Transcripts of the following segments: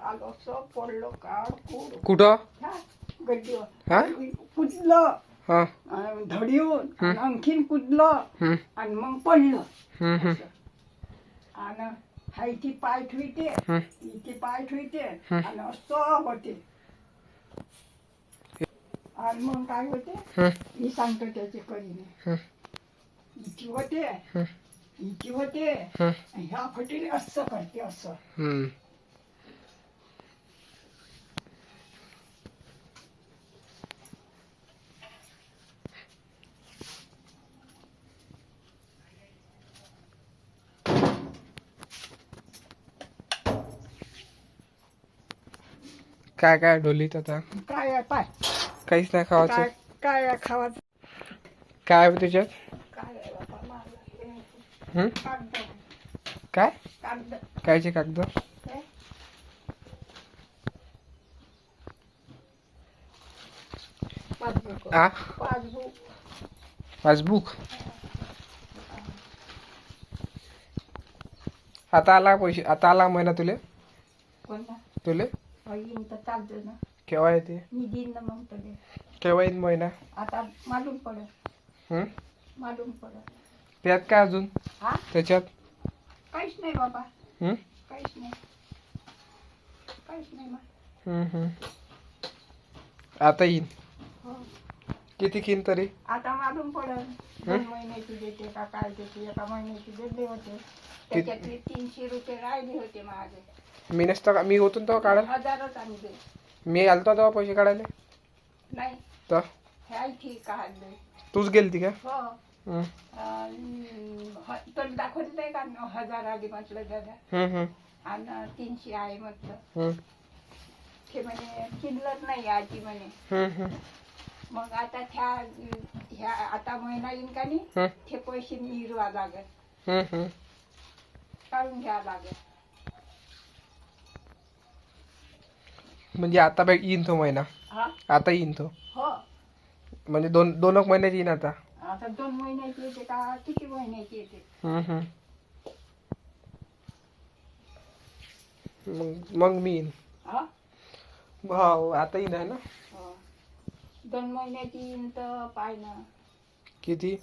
पडलं काळ कुठं? गड्डीवर. हा? कुदलं हा. अं, धडीवर आणि आणखीन कुदलं हम्म, आणि मग पडलं. हम्म, हम्म, आणि हायची पाय ठुईते. हम्म. इथे पाय ठुईते. आणि असं होते. आणि मग काय होते? हम्म, मी सांगतो त्याचे करीने. इथे होते. इथे होते. ह्या फटीने असं करते असं. हम्म. काय काय ढोलीत आता? काय आहे? पाय. काहीच नाही खावायचं काय काय आहे खावाचं? काय आहे त्याच्यात? काय आहे बाबा मला हे? हम्म? कागद. काय कागद. कायचे कागद? हे पासबुक. आ? पासबुक. पासबुक? आता आला पैसे आता आला महिना तुले? कोणता? तुले? येईन तर चालतं ना. केव्हा येते? मी देईन ना मग तरी केव्हा येईन महिना आता मालूम पडत हम्म? मालूम पडत त्यात काय अजून? हा? त्याच्यात? काहीच नाही बाबा? काहीच नाही. काहीच नाही. आता येईन. हो. किती किन तरी? आता मालूम पडत दोन महिन्याची देते का काय देते एका महिन्याची दिले होते. त्याच्यातले तीनशे रुपये राहिले होते माझे. मी नसतं का मी होतो तेव्हा काढायला? हजारच आणले मी आलतो तेव्हा पैसे काढायला? नाही. तर? ठीक काढले. तूच गेलती का? हो. हम्म, अं, ह- नाही का? न- हजार आधी म्हटलं दादा हम्म, हम्म, आणि तीनशे आहे म्हटलं. हम्म, ते म्हणे चिल्लर नाही आजी म्हणे. हम्म, हम्म, मग आता त्या ह्या आता महिना येईन का नाही? हम्म, ते पैसे मिळवा लागेल. हम्म, हम्म. काढून घ्यावं लागेल. म्हणजे आता बघ येईन तो महिना. हा? आता येईन तो. हो. म्हणजे दोन दोन एक महिन्यात येईन आता. आता दोन महिन्याची येते का? किती महिन्याची येते? हम्म, हम्म. मग मग मी येईन. हा? हो आता येईन आहे ना? हो. दोन महिन्याची येईन तर पाय ना. किती?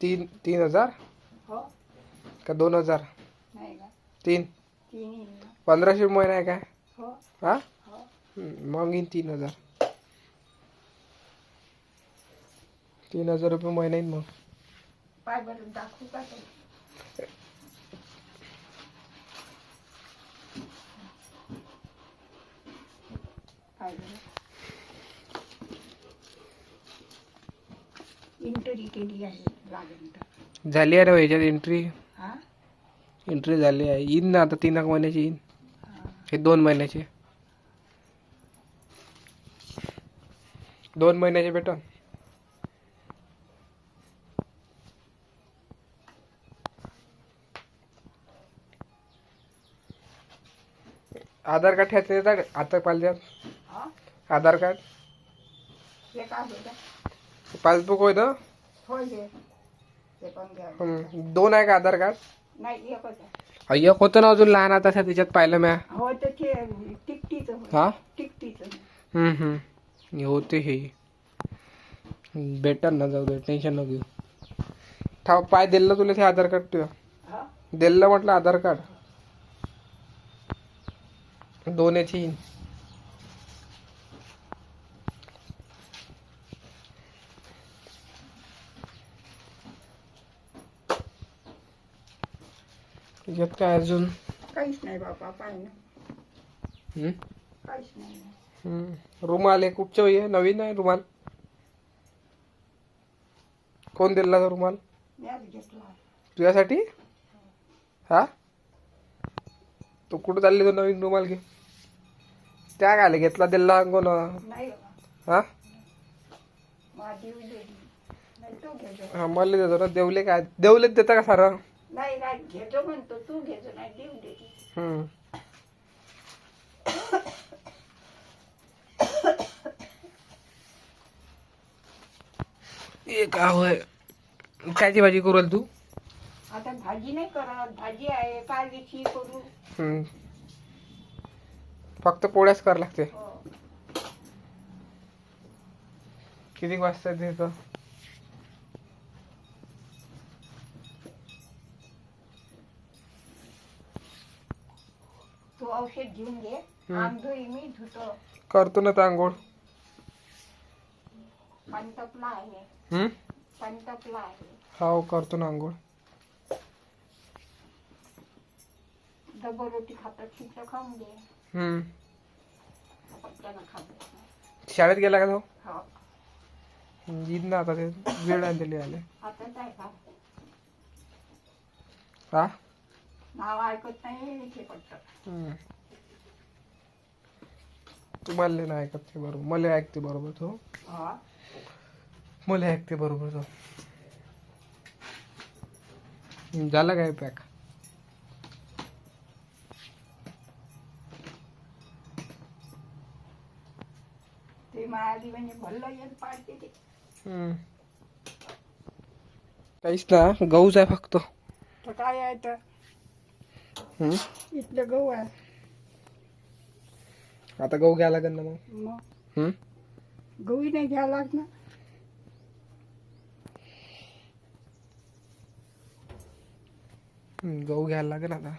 तीन तीन हज़ार? हो. का दोन हज़ार? नाही का? तीन? तीन येईन. ना पंधराशे महिना आहे काय? हो. हा? हो. हम्म, मग येईन तीन हज़ार. तीन हज़ार रुपये महिना येईन मग. पाय बरं दाखवू का ते? पाय बरं इंटरी केली आहे लागेल तर. झाली आहे ना ह्याच्यात एंट्री हा? एंट्री झाली आहे. येईन ना आता तीन एक महिन्याची येईन. हा. दोन महिन्याचे. दोन महिन्याचे भेटन. आधार कार्ड ठेवायचं येतात आता पाहिजे आधार कार्ड. पासबुक होय हे दोन आहे का आधार कार्ड? नाही एकच आहे अ, एक होतं ना अजून लहान आता त्याच्यात पाहिलं म्या. हो ते टिकटीचं. हा? टिकटीचं हम्म, हम्म. होते हे. भेटन ना जाऊ दे टेन्शन नको घेऊ. ठाव पाय दिलं तुला ते आधार कार्ड तुझं. हा? दिलं म्हटलं आधार कार्ड दोन याची त्याच्यात काय अजून काहीच नाही बाबा पाय ना हम्म? काहीच नाही हम्म. रुमाल एक कुठच्या आहे नवीन आहे रुमाल कोण दिला तो रुमाल घेतला तुझ्यासाठी हा तू कुठं चालली तो नवीन रुमाल घे त्या काय घेतला दिला कोण नाही बाबा हा माझी दिली नाही तू घेतो हा मला देतो ना देवले काय देवलेच देता का सारं नाही नाही घेतो म्हणतो. तू घेतो नाही देऊ देते हम्म. ए का होय कायची भाजी करू तू? आता भाजी नाही करत. भाजी आहे काय दिवशी करू. हम्म. फक्त पोळ्याच करावं लागते. हो. किती वाजता येतं औषध घेऊन घे. धुई मी धुतो. करतो ना आंघोळ. पंतपला आहे. हम्म? पंतपला आहे. हो करतो ना आंघोळ. डबल रोटी खातात तिथं खाऊन घे. हम्म. खात शाळेत गेला का तो? हो. येईन ना आता ते. वेळ आणलेली आले आताच आहे का? हा? नाव ऐकत नाही ते पटकन. हम्म. नाही ना ऐकत ते बरोबर. मला ऐकते बरोबर तो. हो. मला ऐकते बरोबर तो. हम्म, झालं काय पॅक? ते मायादी म्हणजे भल्लं येत पाडते ते. काहीच ना गहूच आहे फक्त. तर काय आहे तर? हम्म. इथलं गहू आहे. आता गहू घ्यायला लागेल ना मग? मग? हम्म? गहूही नाही घ्यावं लागणार. हम्म, गहू घ्यायला लागेल आता.